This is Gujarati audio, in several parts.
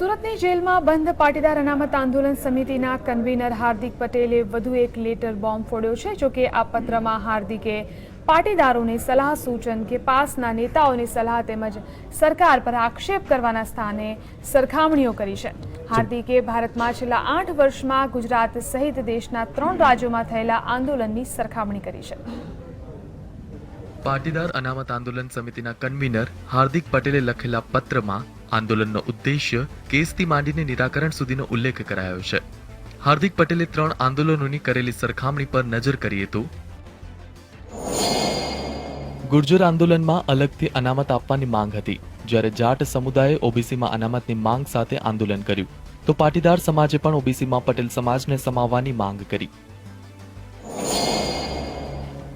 સુરતની જેલમાં બંધ પાટીદાર અનામત આંદોલન સમિતિના કન્વીનર હાર્દિક પટેલે વધુ એક લેટર બોમ્બ ફોડ્યો છે જોકે આ પત્રમાં હાર્દિકે પાટીદારોને સલાહ સૂચન કે પાસના નેતાઓની સલાહ તેમજ સરકાર પર આક્ષેપ કરવાના સ્થાને સરખામણીઓ કરી છે. હાર્દિકે ભારતમાં છેલ્લા આઠ વર્ષમાં ગુજરાત સહિત દેશના ત્રણ રાજ્યોમાં થયેલા આંદોલનની સરખામણી કરી છે. પાટીદાર અનામત આંદોલન સમિતિના કન્વીનર હાર્દિક પટેલે લખેલા પત્રમાં આંદોલનનો ઉદ્દેશ્ય કેસથી માંડીને નિરાકરણ સુધીનો ઉલ્લેખ કરાયો છે. હાર્દિક પટેલે ત્રણ આંદોલનોની કરેલી સરખામણી પર નજર કરીએ તો ગુર્જર આંદોલનમાં અલગથી અનામત આપવાની માંગ હતી. જ્યારે જાટ સમુદાયે ઓબીસીમાં અનામતની માંગ સાથે આંદોલન કર્યું, તો પાટીદાર સમાજે પણ ઓબીસીમાં પટેલ સમાજને સમાવવાની માંગ કરી.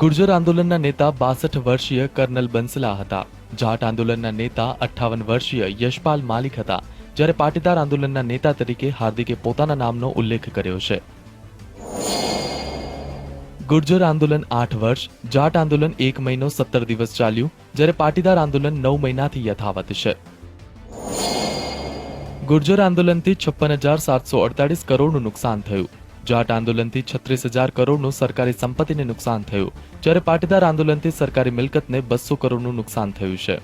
ગુર્જર આંદોલનના નેતા બાસઠ વર્ષીય કર્નલ બંસલા હતા. જાટ આંદોલનના નેતા અઠ્ઠાવન વર્ષીય યશપાલ માલિક હતા, જ્યારે પાટીદાર આંદોલનના નેતા તરીકે હાર્દિકે પોતાના નામનો ઉલ્લેખ કર્યો છે. ગુર્જર આંદોલન આઠ વર્ષ, જાટ આંદોલન એક મહિનો સત્તર દિવસ ચાલ્યું, જ્યારે પાટીદાર આંદોલન નવ મહિનાથી યથાવત છે. ગુર્જર આંદોલનથી છપ્પન હજાર સાતસો અડતાલીસ કરોડનું નુકસાન થયું. જાટ આંદોલનથી છત્રીસ હજાર કરોડનું સરકારી સંપત્તિને નુકસાન થયું, જ્યારે પાટીદાર આંદોલનથી સરકારી મિલકતને બસો કરોડનું નુકસાન થયું છે.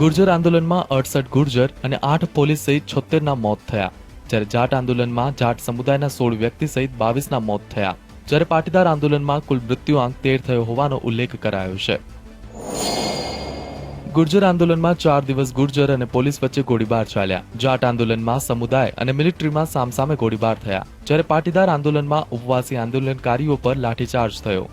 ગુર્જર આંદોલનમાં અડસઠ ગુર્જર અને આઠ પોલીસ સહિત છોતેરના મોત થયા, જ્યારે જાટ આંદોલનમાં જાટ સમુદાયના સોળ વ્યક્તિ સહિત બાવીસના મોત થયા, જ્યારે પાટીદાર આંદોલનમાં કુલ મૃત્યુઆંક તેર થયો હોવાનો ઉલ્લેખ કરાયો છે. ગુર્જર આંદોલનમાં ચાર દિવસ ગુર્જર અને પોલીસ વચ્ચે ગોળીબાર ચાલ્યા. જાટ આંદોલનમાં સમુદાય અને મિલિટરીમાં સામસામે ગોળીબાર થયા. જ્યારે પાટીદાર આંદોલનમાં ઉપવાસી આંદોલનકારીઓ પર લાઠીચાર્જ થયો.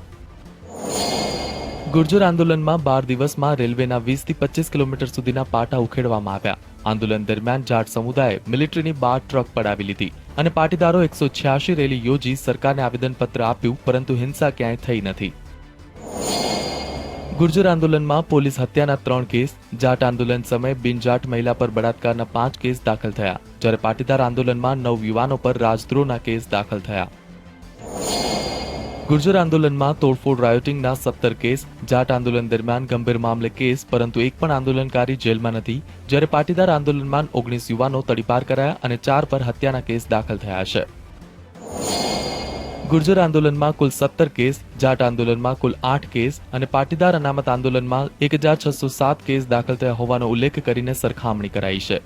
ગુર્જર આંદોલનમાં બાર દિવસમાં રેલવેના વીસથી પચીસ કિલોમીટર સુધીના પાટા ઉખેડવામાં આવ્યા. આંદોલન દરમિયાન જાટ સમુદાયે મિલિટરીની બાર ટ્રક પડાવી લીધી અને પાટીદારો એકસો છ્યાસી રેલી યોજી સરકારને આવેદનપત્ર આપ્યું, પરંતુ હિંસા ક્યાંય થઈ નથી. ગુર્જર આંદોલનમાં પોલીસ હત્યાના ત્રણ કેસ, જાટ આંદોલન સમયે બિનજાટ મહિલા પર બળાત્કારના પાંચ કેસ દાખલ થયા, જ્યારે પાટીદાર આંદોલનમાં નવ યુવાનો પર રાજદ્રોહના કેસ દાખલ થયા. ગુર્જર આંદોલનમાં તોડફોડ રાયોટિંગના સત્તર કેસ, જાટ આંદોલન દરમિયાન ગંભીર મામલે કેસ, પરંતુ એક પણ આંદોલનકારી જેલમાં નથી, જ્યારે પાટીદાર આંદોલનમાં ઓગણીસ યુવાનો તડીપાર કરાયા અને ચાર પર હત્યાના કેસ દાખલ થયા છે. ગુર્જર આંદોલનમાં કુલ સત્તર કેસ, જાટ આંદોલનમાં કુલ આઠ કેસ અને પાટીદાર અનામત આંદોલનમાં એક હજાર છસો સાત કેસ દાખલ થયા હોવાનો ઉલ્લેખ કરીને સરખામણી કરાઈ છે.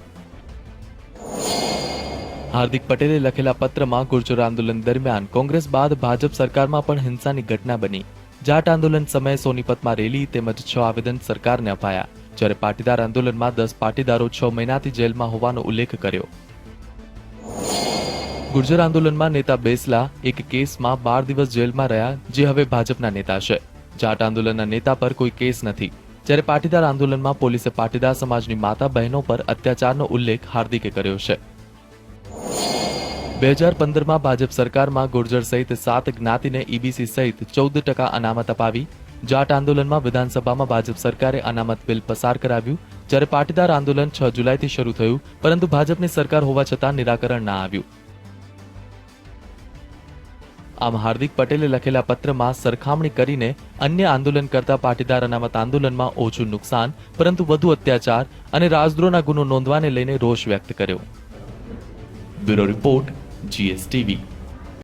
હાર્દિક પટેલે લખેલા પત્રમાં ગુર્જર આંદોલન દરમિયાન કોંગ્રેસ બાદ ભાજપ સરકારમાં પણ હિંસાની ઘટના બની. જાટ આંદોલન સમયે સોનીપતમાં રેલી તેમજ છ આવેદન સરકારને અપાયા, જ્યારે પાટીદાર આંદોલનમાં દસ પાટીદારો છ મહિનાથી જેલમાં હોવાનો ઉલ્લેખ કર્યો. ગુર્જર આંદોલનમાં નેતા બેસલા એક કેસમાં બાર દિવસ જેલમાં રહ્યા જે હવે ભાજપના નેતા છે. જાટ આંદોલનના નેતા પર કોઈ કેસ નથી. જ્યારે પાટીદાર આંદોલનમાં પોલીસે પાટીદાર સમાજની માતા બહેનો પર અત્યાચારનો ઉલ્લેખ હાર્દિકે કર્યો છે. બે હજાર પંદરમાં ભાજપ સરકારમાં ગુર્જર સહિત સાત જ્ઞાતિને ઈબીસી સહિત ચૌદ ટકા અનામત અપાવી. જાટ આંદોલનમાં વિધાનસભામાં ભાજપ સરકારે અનામત બિલ પસાર કરાવ્યું. જ્યારે પાટીદાર આંદોલન છ જુલાઈથી શરૂ થયું, પરંતુ ભાજપની સરકાર હોવા છતાં નિરાકરણ ના આવ્યું. આમ હાર્દિક પટેલે લખેલા પત્રમાં સરખામણી કરીને અન્ય આંદોલન કરતા પાટીદાર અનામત આંદોલનમાં ઓછું નુકસાન, પરંતુ વધુ અત્યાચાર અને રાજદ્રોહના ગુનો નોંધવાને લઈને રોષ વ્યક્ત કર્યો. Bureau report, GSTV.